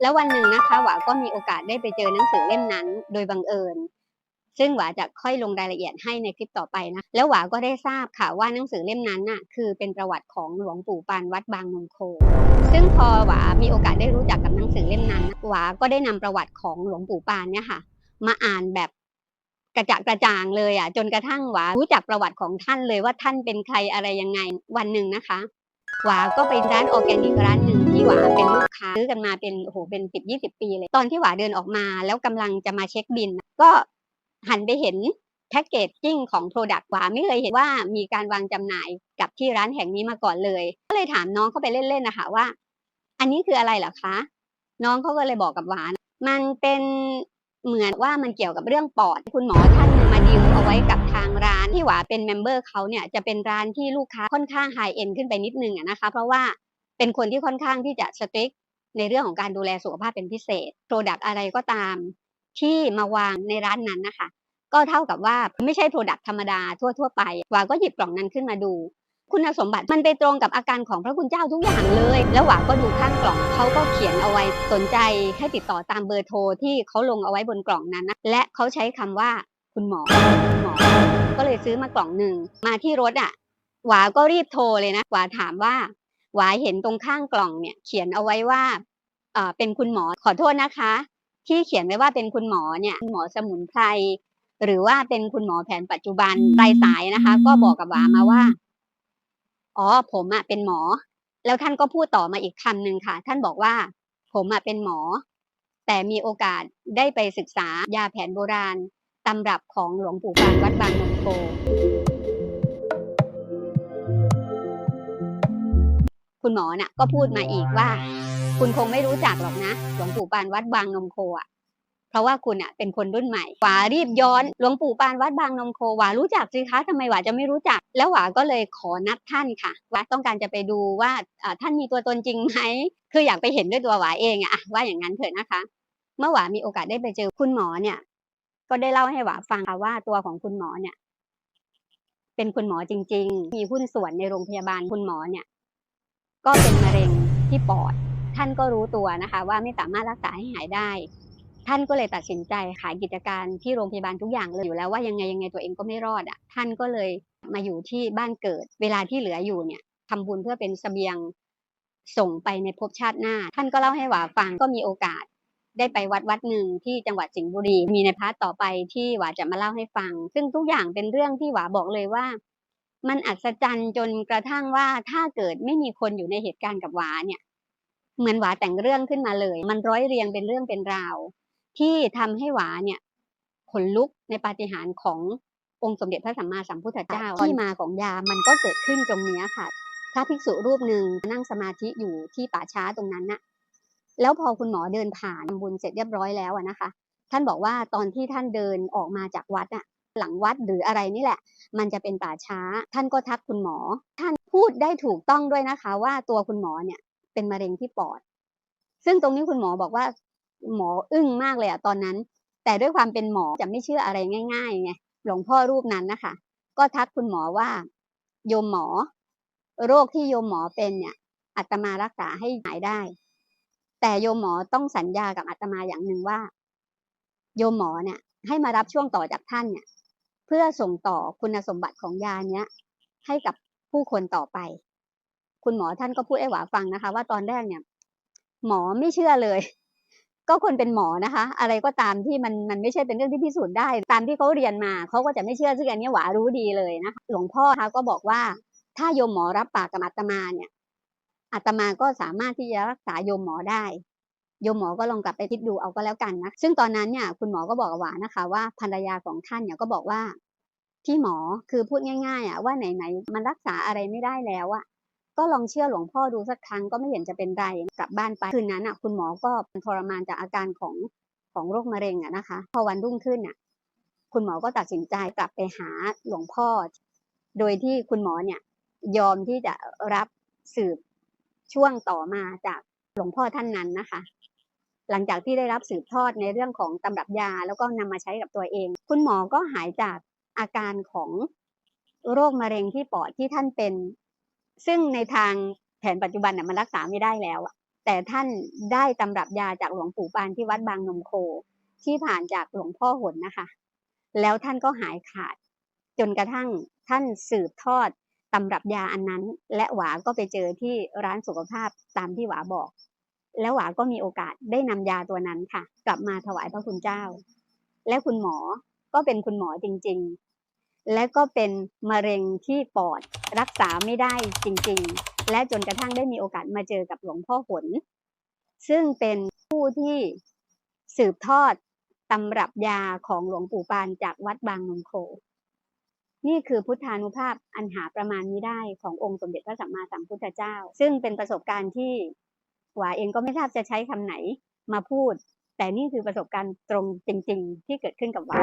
แล้ววันหนึ่งนะคะหวาก็มีโอกาสได้ไปเจอหนังสือเล่มนั้น โดยบังเอิญ ซึ่งหวาจะค่อยลงรายละเอียดให้ในคลิปต่อไปนะ แล้วหวาก็ได้ทราบค่ะว่าหนังสือเล่มนั้นน่ะคือเป็นประวัติของหลวงปู่ปานวัดบางนมโค ซึ่งพอหวามีโอกาสได้รู้จักกับหนังสือเล่มนั้นหวาก็ได้นำประวัติของหลวงปู่ปานเนี่ยค่ะ มาอ่านแบบกระจะกระจ่างเลยอะจนกระทั่งหวารู้จักประวัติของท่านเลยว่าท่านเป็นใครอะไรยังไงวันหนึ่งนะคะ หวาก็ไปร้านออร์แกนิกร้านหนึ่งที่หวาเป็นลูกค้าซื้อกันมาเป็นโอ้โหเป็นสิบยี่สิบปีเลย ตอนที่หวาเดินออกมาแล้วกำลังจะมาเช็คบิน ก็หันไปเห็นแพ็กเกจจิ้งของโปรดักต์หวาไม่เคยเห็นว่ามีการวางจำหน่ายกับที่ร้านแห่งนี้มาก่อนเลย ก็เลยถามน้องเข้าไปเล่นๆนะคะว่า อันนี้คืออะไรเหรอคะ น้องเขาก็เลยบอกกับหวาน มันเป็นเหมือนว่ามันเกี่ยวกับเรื่องปอดคุณหมอท่าน ไว้กับทางร้านที่หวาเป็นเมมเบอร์เขาเนี่ยจะเป็นร้านที่ลูกค้าค่อนข้างไฮเอ็นขึ้นไปนิดนึงนะคะ เพราะว่าเป็นคนที่ค่อนข้างที่จะสตริกในเรื่องของการดูแลสุขภาพเป็นพิเศษโปรดักต์อะไรก็ตาม ที่มาวางในร้านนั้นนะคะ ก็เท่ากับว่าไม่ใช่โปรดักต์ธรรมดาทั่ว ๆ ไปหวาก็หยิบกล่องนั้นขึ้นมาดู คุณสมบัติมันไปตรงกับอาการของพระคุณเจ้าทุกอย่างเลย แล้วหวาก็ดูข้างกล่องเขาก็เขียนเอาไว้สนใจให้ติดต่อตามเบอร์โทรที่เขาลงเอาไว้บนกล่องนั้นนะและเขาใช้คำว่า คุณหมอคุณหมอ ก็เลยซื้อมากล่องหนึ่งมาที่รถอะหวาก็รีบโทรเลยนะหวาถามว่าหวาเห็นตรงข้างกล่องเนี่ย เขียนเอาไว้ว่าเอ่อเป็นคุณหมอขอโทษนะคะ ที่เขียนไว้ว่าเป็นคุณหมอเนี่ยคุณหมอสมุนไพรหรือว่าเป็นคุณหมอแผนปัจจุบันปลายสายนะคะ ก็บอกกับหวามาว่าอ๋อผมอะเป็นหมอ แล้วท่านก็พูดต่อมาอีกคำหนึ่งค่ะ ท่านบอกว่า ผมอะเป็นหมอ แต่มีโอกาสได้ไปศึกษายาแผนโบราณ ตำรับของหลวงปู่ปานวัดบางนมโคคุณหมอน่ะก็พูดมาอีกว่า คุณคงไม่รู้จักหรอกนะ หลวงปู่ปานวัดบางนมโคอะเพราะว่าคุณอะเป็นคนรุ่นใหม่หวารีบย้อนหลวงปู่ปานวัดบางนมโคหวารู้จักสิคะทำไมหวาจะไม่รู้จัก แล้วหวาก็เลยขอนัดท่านค่ะหวาต้องการจะไปดูว่าท่านมีตัวตนจริงไหมคืออยากไปเห็นด้วยตัวหวาเองอะว่าอย่างนั้นเถอะนะคะ เมื่อหวามีโอกาสได้ไปเจอคุณหมอเนี่ย ก็ได้เล่าให้หวาฟังค่ะว่าตัวของคุณหมอเนี่ย เป็นคุณหมอจริง ๆ มีหุ้นส่วนในโรงพยาบาลคุณหมอเนี่ย ก็เป็นมะเร็งที่ปอด ท่านก็รู้ตัวนะคะ ว่าไม่สามารถรักษาให้หายได้ ท่านก็เลยตัดสินใจขายกิจการที่โรงพยาบาลทุกอย่างเลยอยู่แล้วว่ายังไงยังไงตัวเองก็ไม่รอดอะ ท่านก็เลยมาอยู่ที่บ้านเกิด เวลาที่เหลืออยู่เนี่ยทำบุญเพื่อเป็นเสบียงส่งไปในภพชาติหน้า ท่านก็เล่าให้หวาฟังก็มีโอกาส ได้ไปวัดวัดหนึ่งที่จังหวัดสิงห์บุรี มีในพาร์ทต่อไปที่หวาจะมาเล่าให้ฟัง ซึ่งทุกอย่างเป็นเรื่องที่หวาบอกเลยว่า มันอัศจรรย์จนกระทั่งว่าถ้าเกิดไม่มีคนอยู่ในเหตุการณ์กับหวาเนี่ย เหมือนหวาแต่งเรื่องขึ้นมาเลย มันร้อยเรียงเป็นเรื่องเป็นราว ที่ทำให้หวาเนี่ยขนลุกในปาฏิหาริย์ขององค์สมเด็จพระสัมมาสัมพุทธเจ้าที่มาของยามันก็เกิดขึ้นตรงเนี้ยค่ะพระภิกษุรูปหนึ่งนั่งสมาธิอยู่ที่ป่าช้าตรงนั้นน่ะ แล้วพอคุณหมอเดินผ่านทำบุญเสร็จเรียบร้อยแล้วนะคะ ท่านบอกว่าตอนที่ท่านเดินออกมาจากวัดอะหลังวัดหรืออะไรนี่แหละ มันจะเป็นป่าช้า ท่านก็ทักคุณหมอ ท่านพูดได้ถูกต้องด้วยนะคะ ว่าตัวคุณหมอเนี่ยเป็นมะเร็งที่ปอด ซึ่งตรงนี้คุณหมอบอกว่าหมออึ้งมากเลยอะตอนนั้น แต่ด้วยความเป็นหมอจะไม่เชื่ออะไรง่ายๆไงหลวงพ่อรูปนั้นนะคะ ก็ทักคุณหมอว่าโยมหมอ โรคที่โยมหมอเป็นเนี่ยอาตมารักษาให้หายได้ แต่โยมหมอต้องสัญญากับอาตมาอย่างหนึ่งว่า โยมหมอเนี่ย ให้มารับช่วงต่อจากท่านเนี่ย เพื่อส่งต่อคุณสมบัติของยาเนี้ย ให้กับผู้คนต่อไป คุณหมอท่านก็พูดให้หวาฟังนะคะ ว่าตอนแรกเนี่ย หมอไม่เชื่อเลย ก็คนเป็นหมอนะคะ อะไรก็ตามที่มันมันไม่ใช่เป็นเรื่องที่พิสูจน์ได้ ตามที่เขาเรียนมาเขาก็จะไม่เชื่อซึ่งอันนี้หวารู้ดีเลยนะคะหลวงพ่อคะก็บอกว่า ถ้าโยมหมอรับปากกับอาตมาเนี่ย อาตมาก็สามารถที่จะรักษาโยมหมอได้ โยมหมอก็ลองกลับไปคิดดูเอาก็แล้วกันนะซึ่งตอนนั้นเนี่ยคุณหมอก็บอกหวานะคะ ว่าภรรยาของท่านเนี่ยก็บอกว่าที่หมอคือพูดง่าย ๆอะว่าไหนๆมันรักษาอะไรไม่ได้แล้วอะก็ลองเชื่อหลวงพ่อดูสักครั้งก็ไม่เห็นจะเป็นไรกลับบ้านไปคืนนั้นอะคุณหมอก็ทรมานจากอาการของของโรคมะเร็งอะนะคะ พอวันรุ่งขึ้นอะคุณหมอก็ตัดสินใจกลับไปหาหลวงพ่อ โดยที่คุณหมอเนี่ยยอมที่จะรับสืบ ช่วงต่อมาจากหลวงพ่อท่านนั้นนะคะ หลังจากที่ได้รับสืบทอดในเรื่องของตำรับยา แล้วก็นำมาใช้กับตัวเอง คุณหมอก็หายจากอาการของโรคมะเร็งที่ปอดที่ท่านเป็น ซึ่งในทางแผนปัจจุบันน่ะมันรักษาไม่ได้แล้วแต่ท่านได้ตำรับยาจากหลวงปู่ปานที่วัดบางนมโค ที่ผ่านจากหลวงพ่อหนนะคะ แล้วท่านก็หายขาด จนกระทั่งท่านสืบทอด ตำรับยาอันนั้น และหวาก็ไปเจอที่ร้านสุขภาพตามที่หวาบอก แล้วหวาก็มีโอกาสได้นำยาตัวนั้นค่ะ กลับมาถวายพระคุณเจ้า และคุณหมอก็เป็นคุณหมอจริง ๆ และก็เป็นมะเร็งที่ปอดรักษาไม่ได้จริง ๆ และจนกระทั่งได้มีโอกาสมาเจอกับหลวงพ่อหนซึ่งเป็นผู้ที่สืบทอดตำรับยาของหลวงปู่ปานจากวัดบางนมโค นี่คือพุทธานุภาพอันหาประมาณนี้ได้ขององค์สมเด็จพระสัมมาสัมพุทธเจ้า ซึ่งเป็นประสบการณ์ที่หวาเองก็ไม่ทราบจะใช้คำไหนมาพูด แต่นี่คือประสบการณ์ตรงจริง ๆ ที่เกิดขึ้นกับหวา